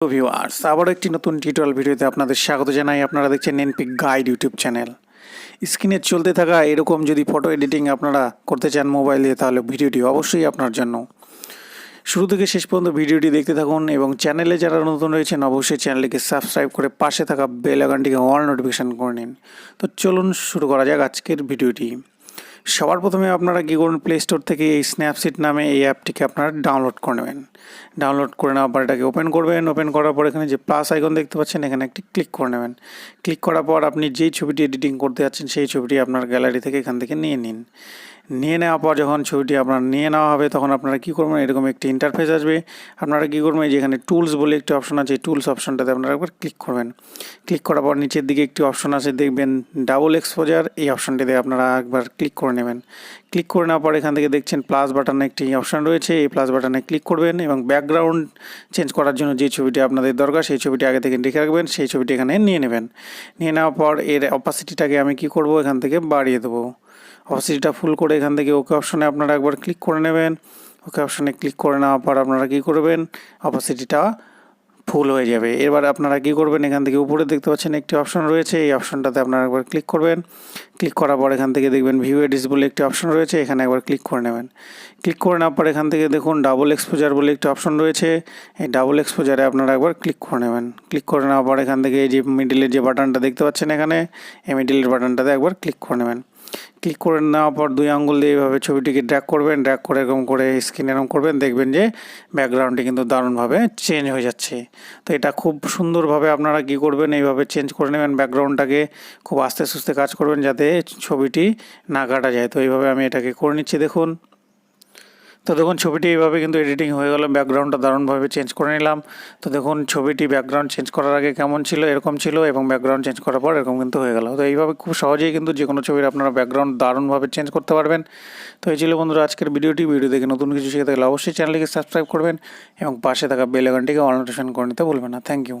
Viewers আবারও একটি নতুন টিউটোরিয়াল ভিডিওতে আপনাদের স্বাগত জানাই। আপনারা দেখছেন এনপিক গাইড ইউটিউব চ্যানেল স্ক্রিনে চলতে থাকা এরকম যদি ফটো এডিটিং আপনারা করতে চান মোবাইল তাহলে ভিডিওটি অবশ্যই আপনার জন্য। শুরু থেকে শেষ পর্যন্ত ভিডিওটি দেখতে থাকুন এবং চ্যানেলে যারা নতুন রয়েছেন, অবশ্যই চ্যানেলটিকে সাবস্ক্রাইব করে পাশে থাকা বেল আইকনটিকে অল নোটিফিকেশান করে নিন। তো চলুন শুরু করা যাক আজকের ভিডিওটি। সবার প্রথমে আপনারা কী করুন প্লে স্টোর থেকে এই স্ন্যাপসিট নামে এই অ্যাপটিকে আপনারা ডাউনলোড করে নেবেন। ডাউনলোড করে নেওয়ার পর এটাকে ওপেন করবেন। ওপেন করার পর এখানে যে প্লাস আইকন দেখতে পাচ্ছেন, এখানে একটি ক্লিক করে নেবেন। ক্লিক করার পর আপনি যেই ছবিটি এডিটিং করতে যাচ্ছেন, সেই ছবিটি আপনার গ্যালারি থেকে এখান থেকে নিয়ে নিন। নিয়ে নেওয়ার পর যখন ছবিটি আপনার নিয়ে নেওয়া হবে, তখন আপনারা কী করবেন? এরকম একটি ইন্টারফেস আসবে। আপনারা কী করবেন? যেখানে টুলস বলে একটি অপশন আছে টুলস অপশনটাতে আপনারা একবার ক্লিক করবেন। ক্লিক করার পর নিচের দিকে একটি অপশন আছে, দেখবেন ডাবল এক্সপোজার এই অপশনটিতে আপনারা একবার ক্লিক করে নেবেন। ক্লিক করে নেওয়ার পর এখান থেকে দেখছেন প্লাস বাটনে একটি অপশন রয়েছে, এই প্লাস বাটনে ক্লিক করবেন এবং ব্যাকগ্রাউন্ড চেঞ্জ করার জন্য যে ছবিটি আপনাদের দরকার, সেই ছবিটি আগে থেকে রেখে রাখবেন, সেই ছবিটি এখানে নিয়ে নেবেন। নিয়ে নেওয়ার পর এর অপাসিটিটাকে আমি কি করব? এখান থেকে বাড়িয়ে দেবো। অপাসিটিটা ফুল করে এখান থেকে ওকে অপশনে আপনারা একবার ক্লিক করে নেবেন। ওকে অপশনে ক্লিক করে নেওয়ার পর আপনারা কী করবেন? অপাসিটিটা ফুল হয়ে যাবে। এবার আপনারা কী করবেন? এখান থেকে উপরে দেখতে পাচ্ছেন একটি অপশন রয়েছে। এই অপশনটাতে আপনারা একবার ক্লিক করবেন। ক্লিক করার পর এখান থেকে দেখবেন ভিউ এডিস বলে একটি অপশন রয়েছে। এখানে একবার ক্লিক করে নেবেন। ক্লিক করে নেওয়ার পর এখান থেকে দেখুন ডাবল এক্সপোজার বলে একটি অপশন রয়েছে। এই ডাবল এক্সপোজারে আপনারা একবার ক্লিক করে নেবেন। ক্লিক করে নেওয়ার পর এখান থেকে এই যে মিডিলের যে বাটনটা দেখতে পাচ্ছেন এখানে, এই মিডিলের বাটনটাতে একবার ক্লিক করে নেবেন। ক্লিক করে নেওয়ার পর দুই আঙ্গুল দিয়ে এইভাবে ছবিটিকে ড্র্যাক করবেন ড্র্যাক করে এরকম করে স্ক্রিন এরকম করবেন, দেখবেন যে ব্যাকগ্রাউন্ডটি কিন্তু দারুণভাবে চেঞ্জ হয়ে যাচ্ছে। তো এটা খুব সুন্দরভাবে আপনারা কী করবেন, এইভাবে চেঞ্জ করে নেবেন ব্যাকগ্রাউন্ডটাকে খুব আস্তে সুস্তে কাজ করবেন যাতে ছবিটি না কাটা যায়। তো এইভাবে আমি এটাকে করে নিচ্ছি, দেখুন। তো দেখুন, ছবিটি এইভাবে কিন্তু এডিটিং হয়ে গেল ব্যাকগ্রাউন্ডটা দারুণভাবে চেঞ্জ করে নিলাম। তো দেখুন, ছবিটি ব্যাকগ্রাউন্ড চেঞ্জ করার আগে কেমন ছিল, এরকম ছিল এবং ব্যাকগ্রাউন্ড চেঞ্জ করার পর এরকম কিন্তু হয়ে গেল। তো এইভাবে খুব সহজেই কিন্তু যে কোনো ছবির আপনারা ব্যাকগ্রাউন্ড দারুণভাবে চেঞ্জ করতে পারবেন। তো এই ছিল বন্ধুরা আজকের ভিডিওটি। ভিডিও দেখে নতুন কিছু শিখে থাকলে অবশ্যই চ্যানেলটিকে সাবস্ক্রাইব করবেন এবং পাশে থাকা বেল আইকনটিকে অল নোটিফিকেশন করে নিতে ভুলবেন না। Thank you